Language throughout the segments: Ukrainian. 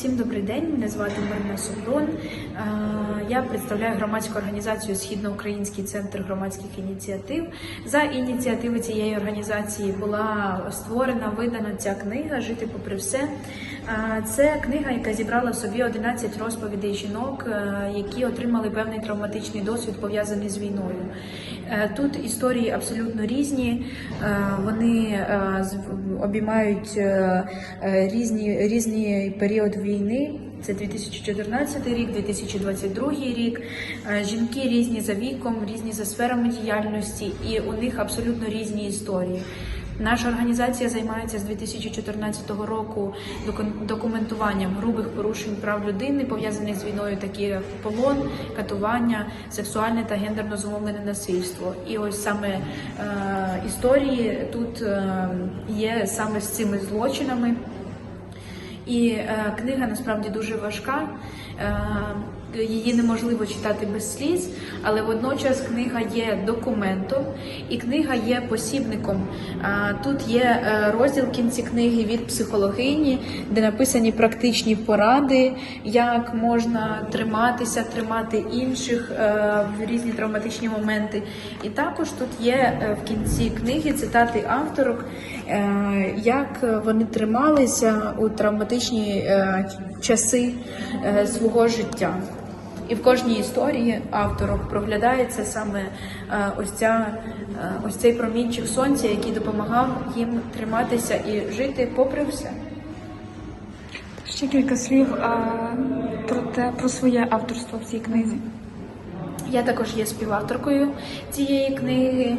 Всім добрий день. Мене звати Марина Супрун. Е, Я представляю громадську організацію Східноукраїнський центр громадських ініціатив. За ініціативи цієї організації була створена, видана ця книга Жити попри все. Е, Це книга, яка зібрала в собі 11 розповідей жінок, е, які отримали певний травматичний досвід пов'язаний з війною. Тут історії абсолютно різні. Вони обіймають різні, різний період війни. Це 2014 рік, 2022 рік. Е, Жінки різні за віком, різні за сферами діяльності, і у них абсолютно різні історії. Наша організація займається з 2014 року доку- документуванням грубих порушень прав людини, пов'язаних з війною, такі як полон, катування, сексуальне та гендерно зумовлене насильство. І ось саме е, історії тут е, є саме з цими злочинами. І е, книга насправді дуже важка. Е, її неможливо читати без сліз, але водночас книга є документом і книга є посібником. Тут є е, розділ в кінці книги від психологині, де написані практичні поради, як можна триматися, тримати інших е, в різні травматичні моменти. І також тут є е, в кінці книги цитати авторок, як вони трималися у травматичні часи свого життя. І в кожній історії авторок проглядається саме е, ось ця е, ось цей промінчик сонця, який допомагав їм триматися і жити попри все. Ще кілька слів а, про те, про своє авторство в цій книзі. Я також є співавторкою цієї книги.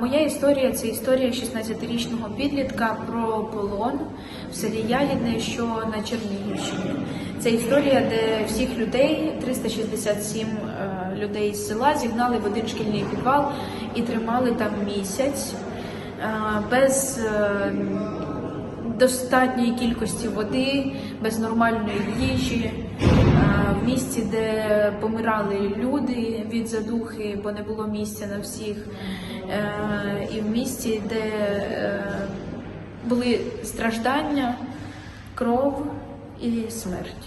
Моя історія це історія 16-річного підлітка про полон в селі Ягідне, що на Чернігівщині. Це історія, де всіх людей, 367 е, людей з села, зігнали в один шкільний підвал і тримали там місяць е, без е, достатньої кількості води, без нормальної їжі, е, в місці, де помирали люди від задухи, бо не було місця на всіх, е, і в місці, де е, були страждання, кров і смерть.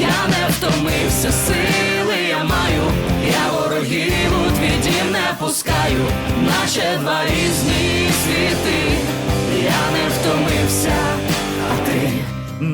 Я не втомився, сили я маю, я ворогів у твій не пускаю, наче два різні світи, я не втомився,